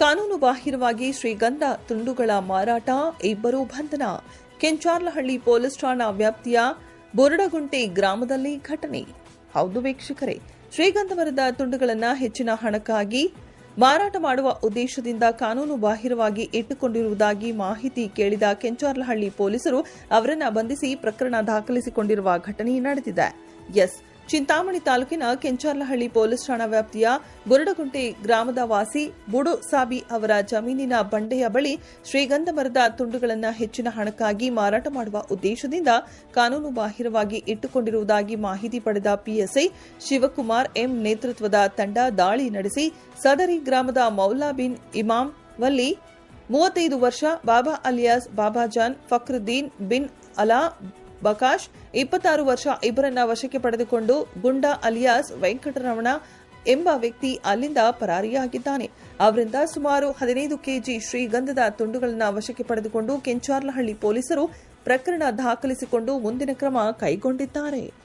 ಕಾನೂನು ಬಾಹಿರವಾಗಿ ಶ್ರೀಗಂಧ ತುಂಡುಗಳ ಮಾರಾಟ, ಇಬ್ಬರು ಬಂಧನ. ಕೆಂಚಾರ್ಲಹಳ್ಳಿ ಪೊಲೀಸ್ ಠಾಣಾ ವ್ಯಾಪ್ತಿಯ ಬುರಡಗುಂಟೆ ಗ್ರಾಮದಲ್ಲಿ ಘಟನೆ. ಹೌದು ವೀಕ್ಷಕರೇ ಶ್ರೀಗಂಧವರದ ತುಂಡುಗಳನ್ನು ಹೆಚ್ಚಿನ ಹಣಕ್ಕಾಗಿ ಮಾರಾಟ ಮಾಡುವ ಉದ್ದೇಶದಿಂದ ಕಾನೂನು ಬಾಹಿರವಾಗಿ ಇಟ್ಟುಕೊಂಡಿರುವುದಾಗಿ ಮಾಹಿತಿ ಕೇಳಿದ ಕೆಂಚಾರ್ಲಹಳ್ಳಿ ಪೊಲೀಸರು ಅವರನ್ನು ಬಂಧಿಸಿ ಪ್ರಕರಣ ದಾಖಲಿಸಿಕೊಂಡಿರುವ ಘಟನೆ ನಡೆದಿದೆ. ಎಸ್ ಚಿಂತಾಮಣಿ ತಾಲೂಕಿನ ಕೆಂಚಾರ್ಲಹಳ್ಳಿ ಪೊಲೀಸ್ ಠಾಣಾ ವ್ಯಾಪ್ತಿಯ ಗುರುಡಗುಂಟೆ ಗ್ರಾಮದ ವಾಸಿ ಬುಡು ಸಾಬಿ ಅವರ ಜಮೀನಿನ ಬಂಡೆಯ ಬಳಿ ಶ್ರೀಗಂಧ ಮರದ ತುಂಡುಗಳನ್ನು ಹೆಚ್ಚಿನ ಹಣಕ್ಕಾಗಿ ಮಾರಾಟ ಮಾಡುವ ಉದ್ದೇಶದಿಂದ ಕಾನೂನು ಬಾಹಿರವಾಗಿ ಇಟ್ಟುಕೊಂಡಿರುವುದಾಗಿ ಮಾಹಿತಿ ಪಡೆದ ಪಿಎಸ್ಐ ಶಿವಕುಮಾರ್ ಎಂ ನೇತೃತ್ವದ ತಂಡ ದಾಳಿ ನಡೆಸಿ ಸದರಿ ಗ್ರಾಮದ ಮೌಲಾ ಬಿನ್ ಇಮಾಮ್ ವಲ್ಲಿ ಮೂವತ್ತೈದು ವರ್ಷ ಬಾಬಾ ಅಲಿಯಾಸ್ ಬಾಬಾಜಾನ್ ಫಕ್ರುದ್ದೀನ್ ಬಿನ್ ಅಲಾ ಬಕಾಶ್ ಇಪ್ಪತ್ತಾರು ವರ್ಷ ಇಬ್ಬರನ್ನ ವಶಕ್ಕೆ ಪಡೆದುಕೊಂಡು ಗುಂಡಾ ಅಲಿಯಾಸ್ ವೆಂಕಟರಮಣ ಎಂಬ ವ್ಯಕ್ತಿ ಅಲ್ಲಿಂದ ಪರಾರಿಯಾಗಿದ್ದಾನೆ. ಅವರಿಂದ ಸುಮಾರು ಹದಿನೈದು ಕೆಜಿ ಶ್ರೀಗಂಧದ ತುಂಡುಗಳನ್ನು ವಶಕ್ಕೆ ಪಡೆದುಕೊಂಡು ಕೆಂಚಾರ್ಲಹಳ್ಳಿ ಪೊಲೀಸರು ಪ್ರಕರಣ ದಾಖಲಿಸಿಕೊಂಡು ಮುಂದಿನ ಕ್ರಮ ಕೈಗೊಂಡಿದ್ದಾರೆ.